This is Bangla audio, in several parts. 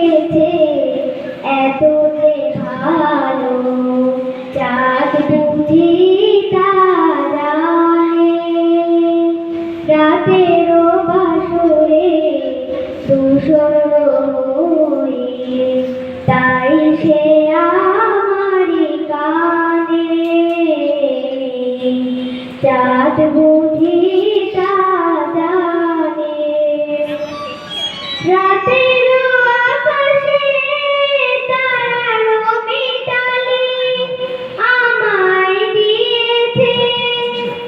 লেগেছে এত যে ভালো চাঁদ বুঝি রাতেরও বাসরে দূষণ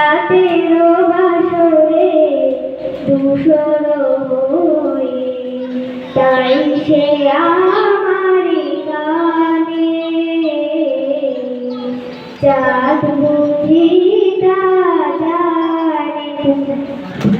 রাতের বাসরে ধূসর হয়ে তাই সে আমার কানে চাঁদ বুঝি দাদা